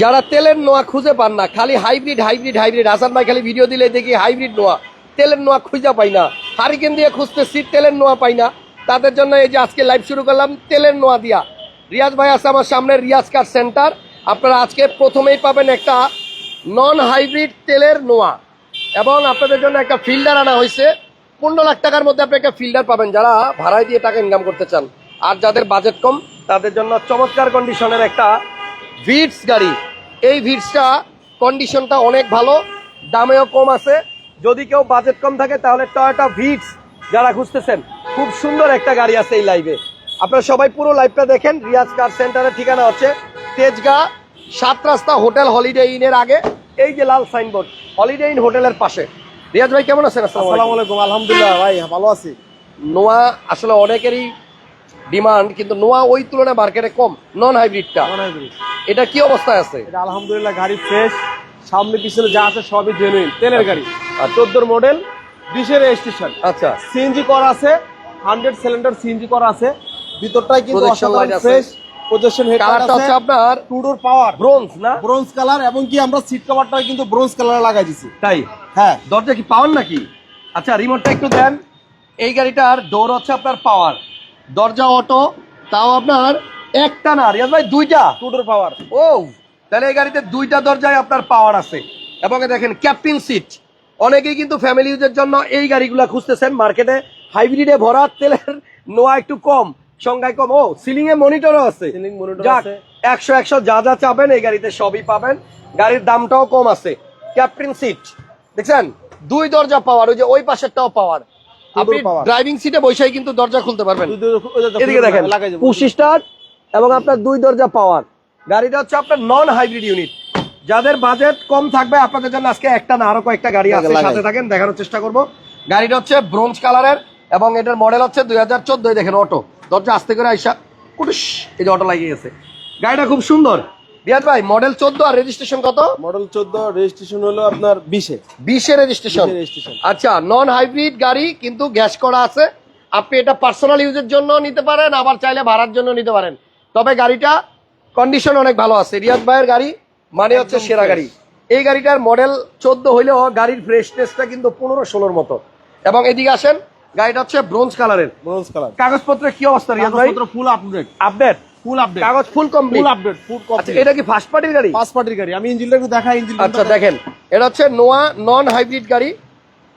যারা তেলের নোয়া খুঁজে পান না, খালি হাইব্রিড হাইব্রিড হাইব্রিড। হাসান ভাই খালি ভিডিও দিলে দেখি হাইব্রিড নোয়া। তেলের নোয়া খুঁজে পাই না। হারিকেন দিয়ে খুঁজতেছি, তেলের নোয়া পাই না। তাদের জন্য এই যে আজকে লাইভ শুরু করলাম, তেলের নোয়া দিয়া। রিয়াজ ভাই আছে আমার সামনে, রিয়াজ কার সেন্টার আপনারা আজকে প্রথমেই পাবেন একটা নন হাইব্রিড তেলের নোয়া। এবং আপনাদের জন্য একটা ফিল্ডার আনা হয়েছে। পনেরো লাখ টাকার মধ্যে আপনি একটা ফিল্ডার পাবেন, যারা ভাড়ায় দিয়ে টাকা ইনকাম করতে চান। আর যাদের বাজেট কম, তাদের জন্য চমৎকার কন্ডিশনের একটা ভিটস গাড়ি। এই ভিটসটা কন্ডিশনটা অনেক ভালো দামেও কম আছে। যদি কেউ বাজেট কম থাকে তাহলে টয়োটা ভিটস যারা খুঁজতেছেন খুব সুন্দর একটা গাড়ি আছে এই লাইভে আপনারা সবাই পুরো লাইভটা দেখেন রিয়াজ কার সেন্টারের ঠিকানা হচ্ছে তেজগাঁ সাত রাস্তা হোটেল হলিডে ইনের আগে এই যে লাল সাইনবোর্ড হলিডে ইন হোটেলের পাশে। রিয়াজ ভাই কেমন আছেন? আসসালামু আলাইকুম। আলহামদুলিল্লাহ ভাই ভালো আছি। নোয়া আসলে অনেকেরই ডিমান্ড কিন্তু নোয়া ওই তুলনায় মার্কেটে কম নন হাইব্রিডটা এটা কি অবস্থায় আছে? এটা আলহামদুলিল্লাহ গাড়ি ফ্রেশ সামনে পিছনে যা আছে সবই জেনুইন তেলের গাড়ি। আর আচ্ছা। চোদ্দোর মডেল বিশের রেজিস্ট্রেশন আচ্ছা। সিএনজি করা আছে হান্ড্রেড সিলিন্ডার সিএনজি করা আছে। ভিতরটাই কিন্তু। ফ্রেশ প্রজেকশন হেড কালারটা হচ্ছে আপনার টুডোর পাওয়ার ব্রোঞ্জ না? ব্রোঞ্জ কালার এবং কি আমরা সিট কভারটা কিন্তু ব্রোঞ্জ কালার লাগাই দিছি। তাই? হ্যাঁ। দরজা কি পাওয়ার নাকি? আচ্ছা রিমোটটা একটু দেন। এই গাড়িটার ডোর হচ্ছে আপনার পাওয়ার দরজা অটো তাও আপনার একটা না রিয়াজ ভাই দুইটা। টুডোর পাওয়ার ও তাহলে এই গাড়িতে দুইটা দরজায় আপনার পাওয়ার আছে। এবং দেখেন ক্যাপ্টিন সিট অনেকেই কিন্তু ফ্যামিলি ইউজের জন্য এই গাড়িগুলা খুঁজতেছেন মার্কেটে হাইব্রিডে ভরা তেলের নোয়া একটু কম সংখ্যায় কম। ও সিলিং এ মনিটরও আছে। একশো একশো যা যা চাবেন এই গাড়িতে সবই পাবেন। গাড়ির দামটাও কম আছে। ক্যাপ্টিন সিট দেখছেন? দুই দরজা পাওয়ার ওই যে ওই পাশেরটাও পাওয়ার আপনি। ড্রাইভিং সিটে বসেই কিন্তু দরজা খুলতে পারবেন। এদিকে দেখেন পুশ স্টার্ট এবং আপনার দুই দরজা পাওয়ার গাড়িটা হচ্ছে আপনার নন হাইব্রিড ইউনিট যাদের বাজেট কম থাকবে আপনাদের জন্য আজকে একটা না আরও কয়েকটা গাড়ি আছে। সাথে থাকেন দেখানোর চেষ্টা করব। গাড়িটা হচ্ছে ব্রোঞ্জ কালারের এবং এটার মডেল হচ্ছে দুই হাজার চোদ্দই দেখেন অটো দরজা আস্তে করে আইসা কুটুস এই যে অটো লাগিয়ে গেছে। গাড়িটা খুব সুন্দর। রিয়াদ ভাই মডেল চোদ্দ আর রেজিস্ট্রেশন কত? মডেল চোদ্দ রেজিস্ট্রেশন হলো আপনার বিশে। বিশে রেজিস্ট্রেশন 20 আচ্ছা নন হাইব্রিড গাড়ি কিন্তু গ্যাস করা আছে। আপনি এটা পার্সোনাল ইউজের জন্য নিতে পারেন আবার চাইলে ভাড়ার জন্য নিতে পারেন। তবে গাড়িটা কন্ডিশন অনেক ভালো আছে। রিয়াদ ভাইয়ের গাড়ি মানে হচ্ছে সেরা গাড়ি। এই গাড়িটার মডেল চোদ্দ হইলেও গাড়ির ফ্রেশনেসটা কিন্তু পনেরো ষোলোর মতো। এবং এদিকে আসেন গাড়িটা হচ্ছে ব্রোঞ্জ কালারের ব্রোঞ্জ কালার কাগজপত্রের কি অবস্থা রিয়াদ ভাই? Full update update full update কাগজ ফুল কমপ্লিট ফুল আপডেট ফুল আচ্ছা কমপ্লিট এটা কি ফার্স্ট পার্টির গাড়ি? পাঁচ পার্টির গাড়ি। আমি ইঞ্জিনটা একটু দেখাই ইঞ্জিন আচ্ছা দেখেন এটা হচ্ছে নোয়া নন হাইব্রিড গাড়ি।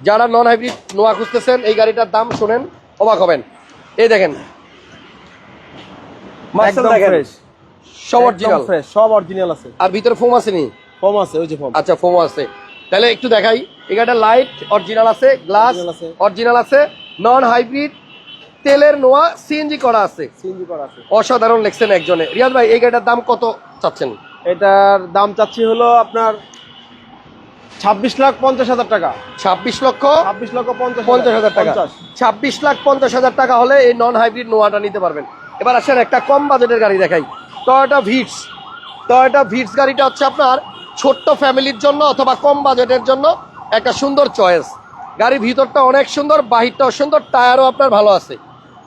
যারা নন হাইব্রিড নোয়া খুঁজতেছেন এই গাড়িটার দাম শুনেন অবাক হবেন। এই দেখেন দেখেন। সব অরিজিনাল ফ্রেশ সব অরিজিনাল আছে। আর ভিতরে ফোম ফর্ম আছে ওই যে ফর্ম আচ্ছা ফোম আছে। তাহলে একটু দেখাই এই গাড়িটার লাইট অরিজিনাল আছে গ্লাস। অরিজিনাল আছে। নন হাইব্রিড তেলের নোয়া সিএনজি করা আছে। সিএনজি করা আছে। অসাধারণ লেখছেন একজনে। রিয়াদ ভাই এই গাড়িটার দাম কত চাচ্ছেন? এটার দাম চাচ্ছি হলো আপনার ছাব্বিশ লাখ পঞ্চাশ হাজার টাকা। ছাব্বিশ লক্ষ ছাব্বিশ লক্ষ পঞ্চাশ পঞ্চাশ হাজার টাকা। ছাব্বিশ লাখ পঞ্চাশ হাজার টাকা হলে এই নন হাইব্রিড নোয়াটা নিতে পারবেন। এবার আসেন একটা কম বাজেটের গাড়ি দেখাই। টয়োটা ভিটস টয়োটা ভিটস গাড়িটা হচ্ছে আপনার ছোট্ট ফ্যামিলির জন্য অথবা কম বাজেটের জন্য একটা সুন্দর চয়েস। গাড়ির ভিতরটা অনেক সুন্দর বাহিরটাও সুন্দর টায়ারও আপনার ভালো আছে।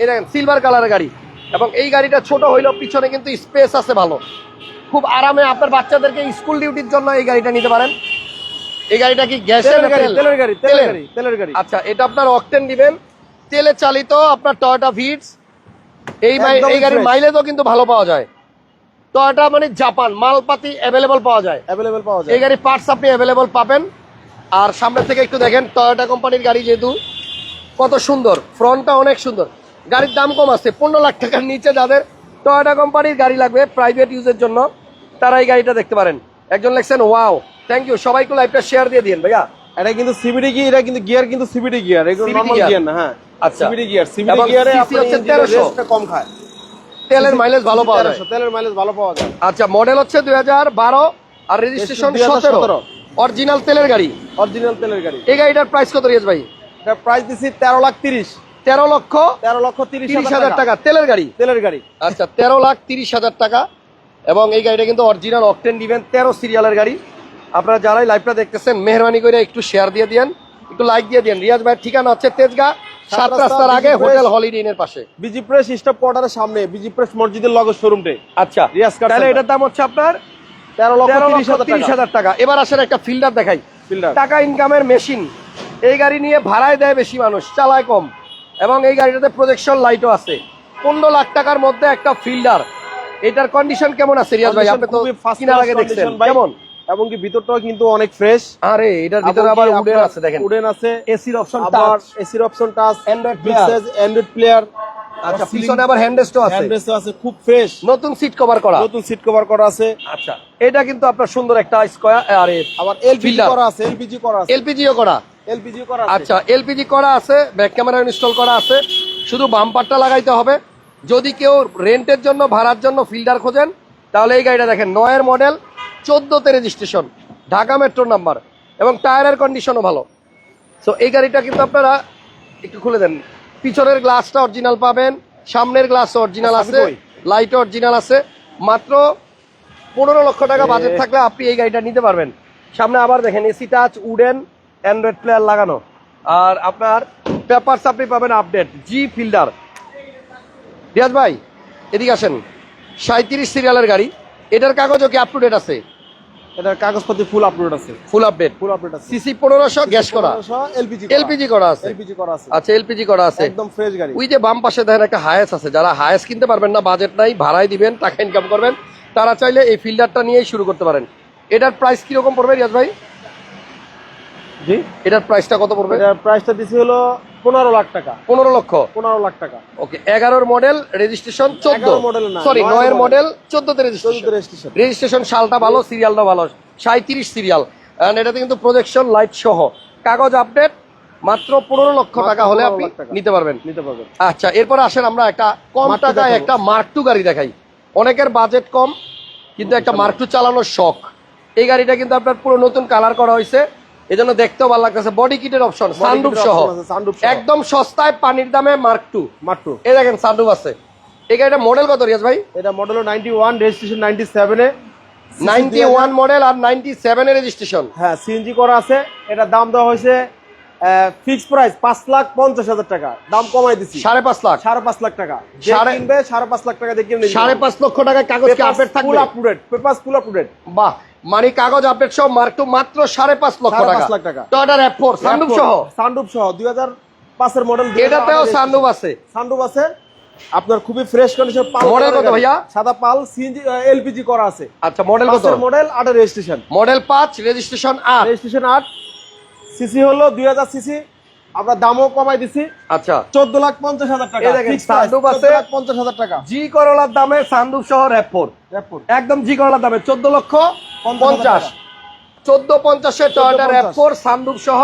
এই দেখেন সিলভার কালারের গাড়ি। এবং এই গাড়িটা ছোট হইলেও পিছনে কিন্তু স্পেস আছে ভালো। খুব আরামে আপনার বাচ্চাদেরকে স্কুল ডিউটির জন্য এই গাড়িটা নিতে পারেন। এই গাড়িটা কি গ্যাসের তেলের গাড়ি তেলের গাড়ি তেলের তেলের? গাড়ি আচ্ছা এটা আপনার অকটেন দিবেন। তেলে চালিত আপনার টয়োটা ভিটস এই এই গাড়ির। মাইলেজও কিন্তু ভালো পাওয়া যায়। টয়োটা মানে জাপান মালপাতি অ্যাভেলেবল পাওয়া যায়। অ্যাভেলেবেল পাওয়া যায়। এই গাড়ির পার্টস আপনি অ্যাভেলেবল পাবেন। আর সামনে থেকে একটু দেখেন টয়োটা কোম্পানির গাড়ি যেহেতু কত সুন্দর ফ্রন্টটা অনেক সুন্দর। গাড়ির দাম কম আছে পনেরো লাখ টাকার নিচে যাদের টয়োটা কোম্পানির গাড়ি লাগবে প্রাইভেট ইউজের জন্য তারা এই গাড়িটা দেখতে পারেন। একজন লেখছেন ওয়াও থ্যাংক ইউ সবাইকে লাইভটা শেয়ার দিয়ে দিন ভাইয়া। এটা কিন্তু সিবিডি গিয়ার এটা কিন্তু গিয়ার কিন্তু সিবিডি গিয়ার এগুলো নরমাল গিয়ার না হ্যাঁ। আচ্ছা। সিবিডি গিয়ার সিবিডি গিয়ারে আপনি হচ্ছে 1300 রেস্টটা কম খায়। তেলের মাইলেজ ভালো পাওয়া যায়। 1300 তেলের মাইলেজ ভালো পাওয়া যায়। আচ্ছা মডেল হচ্ছে দুই হাজার বারো আর রেজিস্ট্রেশন 2017 সতেরো। অরিজিনাল তেলের গাড়ি। অরিজিনাল তেলের গাড়ি। এই গাড়িটার প্রাইস কত রিয়াজ ভাই? এটা প্রাইস দিছি তেরো লাখ তিরিশ। তেরো লক্ষ তেরো লক্ষ তিরিশ হাজার টাকা। তেলের গাড়ি। তেলের গাড়ি। আচ্ছা তেরো লাখ তিরিশ হাজার টাকা এবং এই গাড়িটা কিন্তু অরিজিনাল অকটেন দিবেন তেরো সিরিয়ালের গাড়ি। আপনারা যারাই লাইভটা দেখতেছেন মেহরবানি করে একটু শেয়ার দিয়ে দিন একটু লাইক দিয়ে দিন রিয়াজ ভাইয়ের ঠিকানা হচ্ছে তেজগা সাত সাত রাস্তার আগে হোটেল। হলিডে ইনের পাশে। বিজি প্রেস স্টপ কোয়ার্টারের সামনে বিজি প্রেস মসজিদের লগো শোরুমটে আচ্ছা রিয়াজ তাহলে এটার দাম হচ্ছে আপনার তেরো লক্ষ তেরো তিরিশ হাজার টাকা। হাজার টাকা। এবার আসেন একটা ফিল্ডার দেখাই। ফিল্ডার টাকা ইনকামের মেশিন এই গাড়ি নিয়ে ভাড়ায় দেয় বেশি মানুষ চালায় কম। এবং এই গাড়িটাতে প্রজেকশন লাইটও আছে। পনেরো লাখ টাকার মধ্যে একটা ফিল্ডার এটার কন্ডিশন কেমন আছে রিয়াজ ভাই? আপনি তো কিনার আগে দেখছেন। কেমন? এবং কি ভিতরটাও কিন্তু অনেক ফ্রেশ আরে এটার ভিতরে আবার উডেন আছে দেখেন। উডেন আছে। এসির অপশন আবার এসির option touch Android player। Android player আচ্ছা পিছনে আবার হ্যান্ডেস্টও আছে। হ্যান্ডরেস্ট আছে খুব ফ্রেশ নতুন সিট কভার করা। নতুন সিট কভার করা আছে। আচ্ছা এটা কিন্তু আপনার সুন্দর একটা স্কয়ার আরে আবার এলপিজি করা আছে এলপিজি করা আছে। এলপিজিও করা। এলপিজি করা আছে। আচ্ছা এলপিজি করা আছে ব্যাক ক্যামেরা ইনস্টল করা আছে শুধু বাম্পারটা লাগাইতে হবে। যদি কেউ রেন্টের জন্য ভাড়ার জন্য ফিল্ডার খোঁজেন তাহলে এই গাড়িটা দেখেন নয়ের মডেল চোদ্দোতে রেজিস্ট্রেশন ঢাকা মেট্রো নাম্বার এবং টায়ারের কন্ডিশনও ভালো। সো এই গাড়িটা কিন্তু আপনারা একটু খুলে দেন। পিছনের গ্লাসটা অরিজিনাল পাবেন সামনের গ্লাস অরিজিনাল আছে চাবি লাইট অরিজিনাল আছে। মাত্র পনেরো লক্ষ টাকা বাজেট থাকলে আপনি এই গাড়িটা নিতে পারবেন। সামনে আবার দেখেন AC touch wooden Android player লাগানো। আর আপনার পেপারস আপনি পাবেন আপডেট জি ফিল্ডার রিয়াজ ভাই এদিকে আসেন। সাঁত্রিশ সিরিয়ালের গাড়ি। এটার কাগজও কি আপ টু ডেট আছে? এটার কাগজপত্র ফুল আপলোড আছে। ফুল আপডেট ফুল আপডেট আছে। সিসি পনেরোশো গ্যাস করা। এলপিজি এলপিজি করা। আছে। এলপিজি করা আছে। আচ্ছা এলপিজি করা আছে। একদম ফ্রেশ গাড়ি। ওই যে বাম পাশে দেখেন একটা হায়েস আছে। যারা হায়েস কিনতে পারবেন না বাজেট নাই ভাড়ায় দিবেন টাকা ইনকাম করবেন তারা চাইলে এই ফিল্ডারটা নিয়েই শুরু করতে পারেন। এটার প্রাইস কীরকম পড়বে রিয়াজ ভাই? জি? এটার প্রাইসটা কত পড়বে? এটার প্রাইসটা দিছি হলো পনেরো লাখ টাকা। পনেরো লক্ষ? পনেরো লাখ টাকা। ওকে এগারোর মডেল রেজিস্ট্রেশন চোদ্দ। 11 model না, সরি 9 নয়ের। মডেল চোদ্দতে রেজিস্ট্রেশন রেজিস্ট্রেশন রেজিস্ট্রেশন সালটা ভালো সিরিয়ালটা ভালো। সাঁত্রিশ সিরিয়াল এটাতে কিন্তু প্রজেকশন লাইট সহ। কাগজ আপডেট মাত্র পনেরো লক্ষ টাকা হলে আপনি নিতে পারবেন। নিতে পারবেন। আচ্ছা এরপর আসেন আমরা একটা কম টাকায় একটা মার্ক টু গাড়ি দেখাই। অনেকের বাজেট কম কিন্তু একটা মার্ক টু চালানোর শখ। এই গাড়িটা কিন্তু আপনার পুরো নতুন কালার করা হয়েছে। এই জন্য দেখতেও ভালো লাগতেছে। বডি কিটের অপশন সানরুফ সহ। একদম সস্তায় পানির দামে মার্ক টু মার্ক টু এই দেখেন সানরুফ আছে। এই গাড়িটা মডেল কত রিয়াজ ভাই? এটা model ninety one registration ninety এ। নাইনটি ওয়ান মডেল আর নাইনটি সেভেন এ রেজিস্ট্রেশন হ্যাঁ সিএনজি করা আছে। এটা দাম দেওয়া হয়েছে ফিক্স প্রাইস পাঁচ লাখ পঞ্চাশ হাজার টাকা। দাম কমাই দিছি। সাড়ে পাঁচ লাখ? সাড়ে পাঁচ লাখ টাকা। কিনবে সাড়ে পাঁচ লাখ টাকা দিয়ে সাড়ে পাঁচ লক্ষ টাকায় কাগজ আপডেট ফুল থাকবে? Up to date paper full up to date বাহ মানে কাগজ আপডেট সহ মার্ক টু মাত্র সাড়ে পাঁচ লক্ষ টাকা পাঁচ লাখ টাকা। টয়টা র্যাপ ফোর সহ? সহ দুই হাজার পাঁচের মডেল এটাতেও আছে। সানরুফ আছে। আপনার খুবই ফ্রেশ কন্ডিশন পাল করা কত ভাইয়া? সাদা পাল সিএনজি এলপিজি করা আছে। আচ্ছা মডেল কত? মডেল আটের রেজিস্ট্রেশন মডেল পাঁচ রেজিস্ট্রেশন আট। রেজিস্ট্রেশন আট। সিসি হলো দুই হাজার সিসি। আমরা দামও কমাই দিছি। আচ্ছা। চোদ্দ লাখ পঞ্চাশ হাজার টাকা। আছে। পঞ্চাশ হাজার টাকা। জি করলার দামে সানরুফ সহ র্যাপ ফোর। একদম জি করলার দামে চোদ্দ লক্ষ পঞ্চাশ চোদ্দ পঞ্চাশের টয়টা র্যাপ 1450 ফোর সানরুফ সহ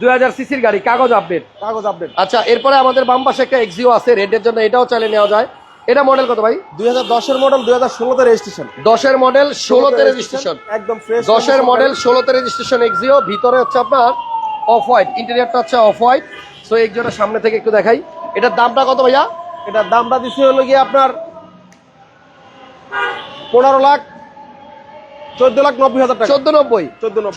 দুই হাজার সিসির গাড়ি কাগজ আপডেট কাগজ আপডেট আচ্ছা এরপরে আমাদের বাম পাশে একটা এক্সিও আছে রেডের জন্য এটাও চালিয়ে নেওয়া যায়। এটা মডেল কত ভাই? দুই হাজার দশের মডেল দুই হাজার ষোলোতে রেজিস্ট্রেশন দশের মডেল ষোলোতে রেজিস্ট্রেশন একদম ফ্রেশ দশের মডেল ষোলোতে রেজিস্ট্রেশন এক্সিও ভিতরে হচ্ছে আপনার অফ হোয়াইট ইন্টেরিয়রটা হচ্ছে অফ হোয়াইট সো এক্সিওটা সামনে থেকে একটু দেখাই। এটার দামটা কত ভাইয়া? এটার দামটা দিচ্ছে হলো গিয়ে আপনার পনেরো লাখ চোদ্দ লাখ নব্বই হাজার টাকা। চোদ্দ নব্বই।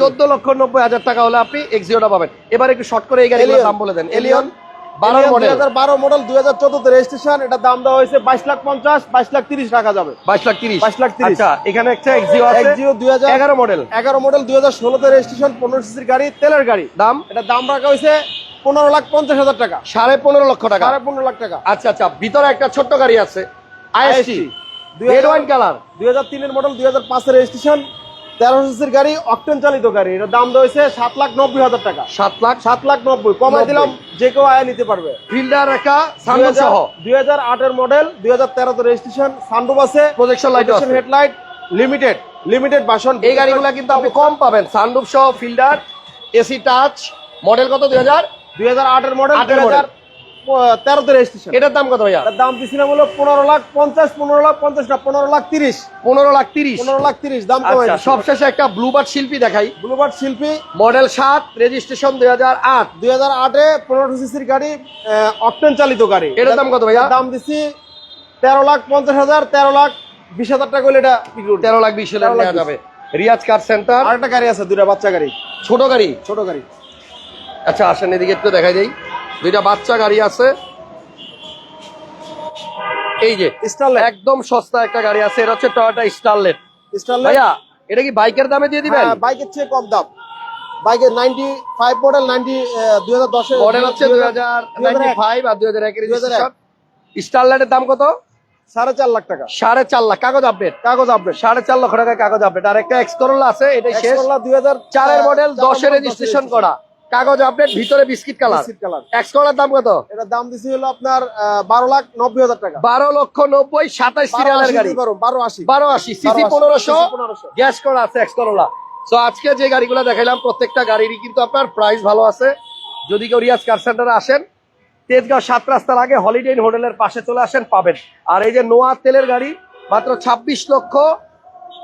চোদ্দ লক্ষ নব্বই হাজার টাকা হলে আপনি এক্সিওটা পাবেন। এবার একটু শর্ট করে এই গাড়িগুলোর দাম বলে দেন। এলিয়ন বারো মডেল বারো মডেল দুই হাজার চোদ্দতে রেজিস্ট্রেশন এটার দাম দেওয়া হয়েছে বাইশ লাখ পঞ্চাশ বাইশ লাখ তিরিশ টাকা যাবে। বাইশ লাখ তিরিশ। 22 লাখ 30 আচ্ছা এখানে একটা এক্সিও এক্সিও দুই হাজার এগারো মডেল এগারো মডেল দুই হাজার ষোলোতে রেজিস্ট্রেশন পনেরো সিসির গাড়ি তেলের গাড়ি। দাম? এটার দাম রাখা হয়েছে পনেরো লাখ পঞ্চাশ হাজার টাকা। সাড়ে পনেরো লক্ষ টাকা। সাড়ে পনেরো লাখ টাকা। আচ্ছা আচ্ছা ভিতরে একটা ছোট্ট গাড়ি আছে আইএসটি দুই হাজার- কালার দুই হাজার তিনের মডেল দুই হাজার পাঁচের রেজিস্ট্রেশন তেরো সিসির গাড়ি অকটেন চালিত গাড়ি। এটার দাম হয়েছে সাত লাখ নব্বই হাজার টাকা। সাত লাখ? সাত লাখ নব্বই। কমাই দিলাম যে কেউ আয়া নিতে পারবে। ফিল্ডার একটা সানরুফ সহ দুই হাজার আটের মডেল দুই হাজার তেরোতে রেজিস্ট্রেশন সানরুফ আছে। প্রজেকশন লাইট আছে। হেডলাইট লিমিটেড লিমিটেড বাসন এই গাড়িগুলো কিন্তু আপনি কম পাবেন। সানরুফ সহ ফিল্ডার এসি টাচ মডেল কত? দুই হাজার? দুই হাজার আটের মডেল দুই হাজার তেরোতে রেজিস্ট্রেশন এটার দাম কত ভাইয়া? দাম দিছিলাম হলো পনেরো লাখ পঞ্চাশ পনেরো লাখ পঞ্চাশ না পনেরো লাখ তিরিশ। পনেরো লাখ তিরিশ। পনেরো লাখ তিরিশ দাম আচ্ছা সবশেষে একটা ব্লুবার্ড শিল্পী দেখাই। ব্লুবার্ড শিল্পী মডেল সাত রেজিস্ট্রেশন দুই হাজার আট। দুই হাজার আটে পনেরো সিসির গাড়ি অকটেন চালিত গাড়ি। এটার দাম কত ভাইয়া? দাম দিছি তেরো লাখ পঞ্চাশ হাজার তেরো লাখ বিশ হাজার টাকা হলে এটা তেরো লাখ বিশ 13 নেওয়া যাবে। রিয়াজ কার সেন্টার আরেকটা গাড়ি আছে দুইটা বাচ্চা গাড়ি। ছোট গাড়ি? ছোট গাড়ি। আচ্ছা আসেন এদিকে একটু দেখাই দেই। দুইটা বাচ্চা গাড়ি আছে। এই যে স্টারলাইট একদম সস্তা একটা গাড়ি আছে এটা হচ্ছে টয়োটা স্টারলেট স্টারলাইট ভাইয়া এটা কি বাইকের দামে দিয়ে দিবেন? হ্যাঁ, বাইকের চেয়ে কম দাম। বাইকের নাইনটি ফাইভ মডেল নাইনটি দুই হাজার দশে মডেল হচ্ছে হাজার ফাইভ আর দুই হাজার একের 2001 স্টারলাইটের দাম কত? সাড়ে চার লাখ টাকা। সাড়ে চার লাখ কাগজ আপডেট কাগজ আপডেট সাড়ে চার লক্ষ টাকার কাগজ আপডেট আর একটা এক্স করোলা আছে এটাই শেষ। দুই হাজার চারের মডেল দশের রেজিস্ট্রেশন করা। কাগজ আপডেট ভিতরে বিস্কিট কালার কালার এক্স করোলার দাম কত? এটার দাম দিছি হলো আপনার বারো লাখ নব্বই হাজার টাকা। বারো লক্ষ নব্বই সাতাশ সিরিয়ালের গাড়ি। বারো আশি। বারো আশি সিসি 1280, পনেরোশো CC 1500 গ্যাস করা আছে এক্স করোলা তো আজকে যে গাড়িগুলো দেখাইলাম প্রত্যেকটা গাড়িরই কিন্তু আপনার প্রাইস ভালো আছে। যদি কেউ রিয়াজ কার সেন্টারে আসেন তেজগাঁও সাত রাস্তার আগে হলিডে ইন হোটেলের পাশে চলে আসেন পাবেন। আর এই যে নোয়া তেলের গাড়ি মাত্র ছাব্বিশ লক্ষ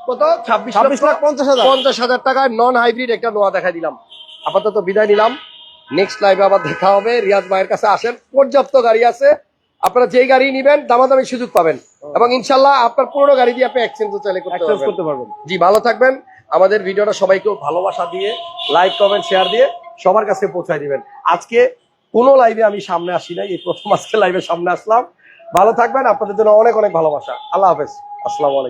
কত? ছাব্বিশ ছাব্বিশ লাখ পঞ্চাশ হাজার। পঞ্চাশ হাজার টাকায় নন হাইব্রিড একটা নোয়া দেখাই দিলাম। আপাতত বিদায় নিলাম। নেক্সট লাইভে আবার দেখা হবে। রিয়াজ ভাইয়ের কাছে আসেন। পর্যাপ্ত গাড়ি আছে। আপনারা যেই গাড়ি নিবেন দামাদামি সুযোগ পাবেন। এবং ইনশাল্লাহ আপনার পুরোনো গাড়ি দিয়ে আপনি এক্সচেঞ্জও চাইলে করতে পারবেন। জি ভালো থাকবেন। আমাদের ভিডিওটা সবাইকে ভালোবাসা দিয়ে লাইক কমেন্ট শেয়ার দিয়ে সবার কাছে পৌঁছায় দিবেন। আজকে কোনো লাইভে আমি সামনে আসি নাই। এই প্রথম আজকে লাইভে সামনে আসলাম। ভালো থাকবেন। আপনাদের জন্য অনেক অনেক ভালোবাসা। আল্লাহ হাফেজ। আসসালামু আলাইকুম।